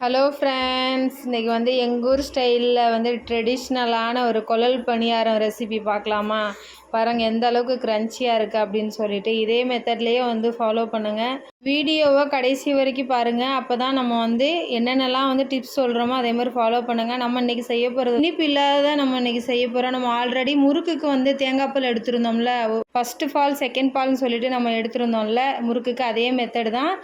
Hello friends இன்றைக்கி வந்து எங்கள் ஊர் ஸ்டைலில் வந்து ட்ரெடிஷ்னலான ஒரு குழல் பணியாரம் ரெசிபி பார்க்கலாமா? பாருங்கள் எந்த அளவுக்கு க்ரன்ச்சியாக இருக்குது அப்படின்னு சொல்லிட்டு இதே மெத்தட்லேயே வந்து ஃபாலோ பண்ணுங்கள் வீடியோவை கடைசி வரைக்கும் பாருங்கள் அப்போ தான் நம்ம வந்து என்னென்னலாம் வந்து டிப்ஸ் சொல்கிறோமோ அதே மாதிரி ஃபாலோ பண்ணுங்கள் நம்ம இன்றைக்கி செய்ய போகிறது இனிப்பு இல்லாத நம்ம இன்றைக்கி செய்ய போகிறோம் நம்ம ஆல்ரெடி முறுக்குக்கு வந்து தேங்காய் பால் எடுத்திருந்தோம்ல. ஃபஸ்ட்டு ஃபால் செகண்ட் ஃபால்னு சொல்லிட்டு நம்ம எடுத்திருந்தோம்ல. முறுக்குக்கு அதே மெத்தடு தான்.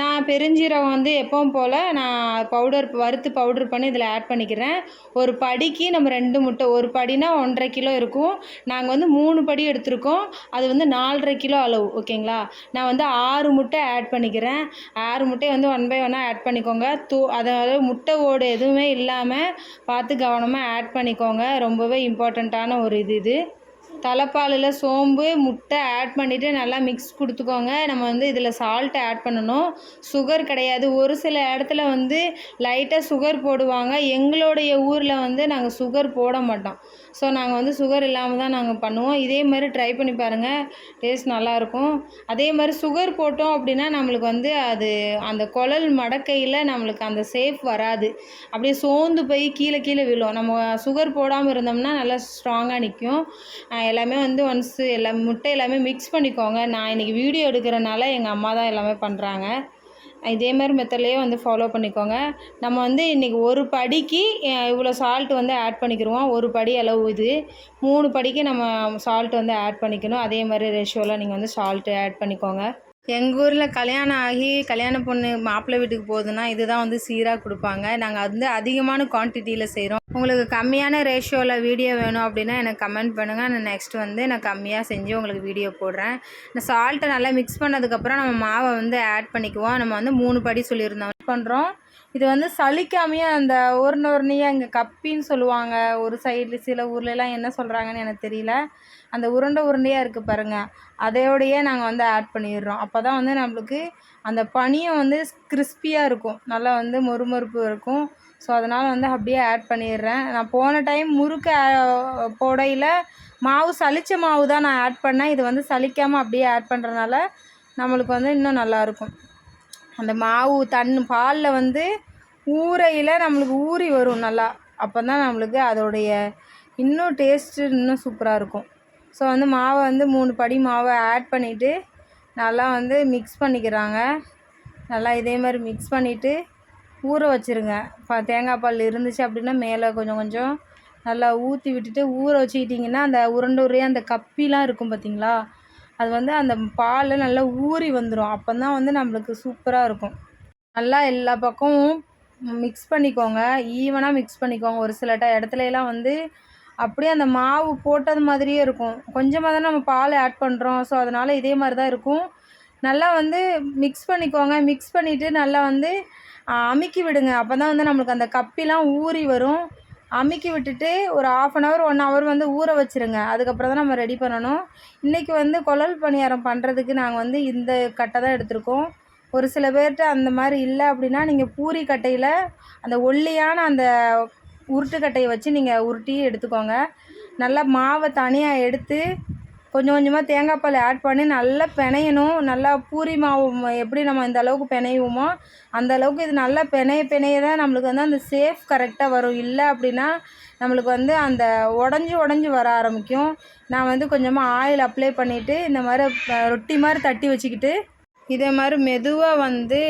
நான் பெருஞ்சீரகம் வந்து எப்பவும் போல் நான் பவுடர் வறுத்து பவுடர் பண்ணி இதில் ஆட் பண்ணிக்கிறேன். ஒரு படிக்கு நம்ம ரெண்டு முட்டை ஒரு படினா ஒன்றரை கிலோ இருக்கும். நாங்கள் வந்து மூணு படி எடுத்திருக்கோம். அது வந்து நாலரை கிலோ அளவு ஓகேங்களா? நான் வந்து ஆறு முட்டை ஆட் பண்ணிக்கிறேன். ஆறு முட்டையை வந்து ஒன் பை ஒன்னாக ஆட் பண்ணிக்கோங்க. தூ அதாவது முட்டை ஓடு எதுவுமே இல்லாமல் பார்த்து கவனமாக ஆட் பண்ணிக்கோங்க. ரொம்பவே இம்பார்ட்டண்ட்டான ஒரு இது இது. தலைப்பாலில் சோம்பு முட்டை ஆட் பண்ணிவிட்டு நல்லா மிக்ஸ் கொடுத்துக்கோங்க. நம்ம வந்து இதில் சால்ட்டை ஆட் பண்ணணும். சுகர் கிடையாது. ஒரு சில இடத்துல வந்து லைட்டாக சுகர் போடுவாங்க. எங்களுடைய ஊரில் வந்து நாங்கள் சுகர் போட மாட்டோம். ஸோ நாங்கள் வந்து சுகர் இல்லாமல் தான் நாங்கள் பண்ணுவோம். இதே மாதிரி ட்ரை பண்ணி பாருங்கள் டேஸ்ட் நல்லாயிருக்கும் அதே மாதிரி சுகர் போட்டோம் அப்படின்னா நம்மளுக்கு வந்து அது அந்த குழல் மடக்கையில் நம்மளுக்கு அந்த சேஃப் வராது. அப்படியே சோர்ந்து போய் கீழே கீழே விழும். நம்ம சுகர் போடாமல் இருந்தோம்னா நல்லா ஸ்ட்ராங்காக நிற்கும். எல்லாமே வந்து ஒன்ஸ் எல்லாம் முட்டை எல்லாமே மிக்ஸ் பண்ணிக்கோங்க. நான் இன்றைக்கி வீடியோ எடுக்கிறனால எங்கள் அம்மா தான் எல்லாமே பண்ணுறாங்க இதே மாதிரி மெத்தட்லேயே வந்து ஃபாலோ பண்ணிக்கோங்க. நம்ம வந்து இன்றைக்கி ஒரு படிக்கு இவ்வளோ சால்ட் வந்து ஆட் பண்ணிக்கிடுவோம் ஒரு படி அளவு இது. மூணு படிக்கு நம்ம சால்ட் வந்து ஆட் பண்ணிக்கணும். அதே மாதிரி ரேஷியோவில் நீங்கள் வந்து சால்ட்டு ஆட் பண்ணிக்கோங்க. எங்கள் ஊரில் கல்யாணம் ஆகி கல்யாண பொண்ணு மாப்பிள்ளை வீட்டுக்கு போகுதுன்னா இதுதான் வந்து சீராக கொடுப்பாங்க. நாங்கள் வந்து அதிகமான குவான்டிட்டியில் செய்கிறோம் உங்களுக்கு கம்மியான ரேஷியோவில் வீடியோ வேணும் அப்படின்னா எனக்கு கமெண்ட் பண்ணுங்கள் நான் நெக்ஸ்ட் வந்து நான் கம்மியாக செஞ்சு உங்களுக்கு வீடியோ போடுறேன். நான் சால்ட்டை நல்லா மிக்ஸ் பண்ணதுக்கப்புறம் நம்ம மாவை வந்து ஆட் பண்ணிக்குவோம். நம்ம வந்து மூணு படி சொல்லியிருந்தோம். பண்ணுறோம் இது வந்து சலிக்காமையே அந்த ஒரு உருண்டையாக இங்கே கப்பின்னு சொல்லுவாங்க. ஒரு சைடு சில ஊர்லலாம் என்ன சொல்கிறாங்கன்னு எனக்கு தெரியல. அந்த உருண்டை உருண்டையாக இருக்குது பாருங்கள் அதையோடையே நாங்கள் வந்து ஆட் பண்ணிடுறோம். அப்போ தான் வந்து நம்மளுக்கு அந்த பனியும் வந்து கிறிஸ்பியாக இருக்கும். நல்லா வந்து மொறுமொறுப்பு இருக்கும். ஸோ அதனால் வந்து அப்படியே ஆட் பண்ணிடுறேன். நான் போன டைம் முறுக்கு போடையில் மாவு சளிச்ச மாவு தான் நான் ஆட் பண்ணேன். இது வந்து சலிக்காமல் அப்படியே ஆட் பண்ணுறதுனால நம்மளுக்கு வந்து இன்னும் நல்லாயிருக்கும் அந்த மாவு தன் பாலில் வந்து ஊறையில் நம்மளுக்கு ஊறி வரும் நல்லா. அப்போ தான் நம்மளுக்கு அதோடைய இன்னும் டேஸ்ட்டு இன்னும் சூப்பராக இருக்கும். ஸோ வந்து மாவை வந்து மூணு படி மாவை ஆட் பண்ணிவிட்டு நல்லா வந்து மிக்ஸ் பண்ணிக்கிறாங்க. நல்லா இதே மாதிரி மிக்ஸ் பண்ணிவிட்டு ஊற வச்சுருங்க. இப்போ தேங்காய் பால் இருந்துச்சு அப்படின்னா மேலே கொஞ்சம் கொஞ்சம் நல்லா ஊற்றி விட்டுட்டு ஊற வச்சுக்கிட்டிங்கன்னா அந்த உருண்டை உருளையாக அந்த கப்பிலாம் இருக்கும் பார்த்திங்களா அது வந்து அந்த பால் நல்லா ஊறி வந்துடும் அப்போ தான் வந்து நம்மளுக்கு சூப்பராக இருக்கும். நல்லா எல்லா பக்கமும் மிக்ஸ் பண்ணிக்கோங்க. ஈவனாக மிக்ஸ் பண்ணிக்கோங்க. ஒரு சில ட இடத்துலலாம் வந்து அப்படியே அந்த மாவு போட்டது மாதிரியே இருக்கும். கொஞ்சமாக தான் நம்ம பால் ஆட் பண்ணுறோம் ஸோ அதனால் இதே மாதிரி தான் இருக்கும். நல்லா வந்து மிக்ஸ் பண்ணிக்கோங்க. மிக்ஸ் பண்ணிவிட்டு நல்லா வந்து அமுக்கி விடுங்க. அப்போ தான் வந்து நம்மளுக்கு அந்த கப்பிலாம் ஊறி வரும். அமுக்கி விட்டுட்டு ஒரு half an hour one hour வந்து ஊற வச்சுருங்க. அதுக்கப்புறம் தான் நம்ம ரெடி பண்ணணும். இன்றைக்கி வந்து குழல் பணியாரம் பண்ணுறதுக்கு நாங்கள் வந்து இந்த கட்டை தான் எடுத்திருக்கோம். ஒரு சில பேர்கிட்ட அந்த மாதிரி இல்லை அப்படின்னா நீங்கள் பூரி கட்டையில் அந்த ஒல்லியான அந்த உருட்டுக்கட்டையை வச்சு நீங்கள் உருட்டி எடுத்துக்கோங்க. நல்லா மாவை தனியாக எடுத்து கொஞ்சம் கொஞ்சமாக தேங்காய் பால் ஆட் பண்ணி நல்லா பிணையணும். நல்லா பூரி மாவு எப்படி நம்ம இந்த அளவுக்கு பிணையுவோமோ அந்த அளவுக்கு இது நல்லா பிணைய பிணைய தான் நம்மளுக்கு வந்து அந்த சேஃப் கரெக்டாக வரும். இல்லை அப்படின்னா நம்மளுக்கு வந்து அந்த உடஞ்சி உடஞ்சி வர ஆரம்பிக்கும். நான் வந்து கொஞ்சமாக ஆயில் அப்ளை பண்ணிவிட்டு இந்த மாதிரி ரொட்டி மாதிரி தட்டி வச்சுக்கிட்டு இதே மாதிரி மெதுவாக வந்து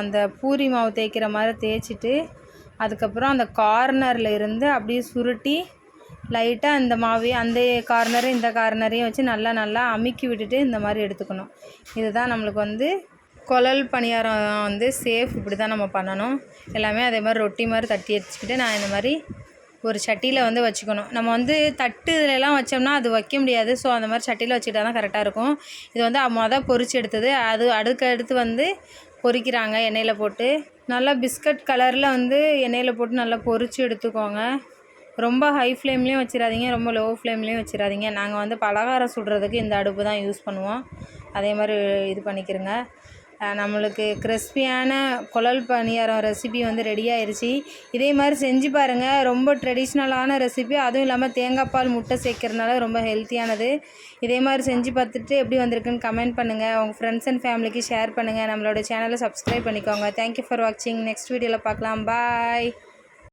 அந்த பூரி மாவு தேய்க்கிற மாதிரி தேய்ச்சிட்டு அதுக்கப்புறம் அந்த கார்னரில் இருந்து அப்படியே சுருட்டி லைட்டாக இந்த மாவி அந்த கார்னரும் இந்த கார்னரையும் வச்சு நல்லா நல்லா அமுக்கி விட்டுட்டு இந்த மாதிரி எடுத்துக்கணும். இதுதான் நம்மளுக்கு வந்து குழல் பணியாரம் வந்து சேஃப் இப்படி தான் நம்ம பண்ணணும். எல்லாமே அதே மாதிரி ரொட்டி மாதிரி தட்டி வச்சுக்கிட்டு நான் இந்த மாதிரி ஒரு சட்டியில் வந்து வச்சுக்கணும். நம்ம வந்து தட்டு இதிலெல்லாம் வச்சோம்னா அது வைக்க முடியாது. ஸோ அந்த மாதிரி சட்டியில் வச்சுக்கிட்டா தான் கரெக்டாக இருக்கும். இது வந்து மொதல் பொறிச்சு எடுத்தது. அது அடுக்கடுத்து வந்து பொறிக்கிறாங்க எண்ணெயில் போட்டு. நல்லா பிஸ்கட் கலரில் வந்து எண்ணெயில் போட்டு நல்லா பொறிச்சு எடுத்துக்கோங்க. ரொம்ப ஹை ஃப்ளேம்லேயும் வச்சிடாதீங்க ரொம்ப லோ ஃப்ளேம்லேயும் வச்சிடாதீங்க நாங்கள் வந்து பலகாரம் சுடுறதுக்கு இந்த அடுப்பு தான் யூஸ் பண்ணுவோம். அதே மாதிரி இது பண்ணிக்கிறோங்க. நம்மளுக்கு கிறிஸ்பியான குழல் பணியாரம் ரெசிபி வந்து ரெடி ஆயிடுச்சு இதே மாதிரி செஞ்சு பாருங்கள் ரொம்ப ட்ரெடிஷ்னலான ரெசிபி அதுவும் இல்லாமல் தேங்காய் பால் முட்டை சேர்க்கறதுனால ரொம்ப ஹெல்த்தியானது இதே மாதிரி செஞ்சு பார்த்துட்டு எப்படி வந்திருக்குன்னு கமெண்ட் பண்ணுங்கள் உங்கள் ஃப்ரெண்ட்ஸ் அண்ட் ஃபேமிலிக்கு ஷேர் பண்ணுங்கள் நம்மளோட சேனலை சப்ஸ்கிரைப் பண்ணிக்கோங்க. தேங்க்யூ ஃபார் வாட்சிங் நெக்ஸ்ட் வீடியோவில் பார்க்கலாம். பாய்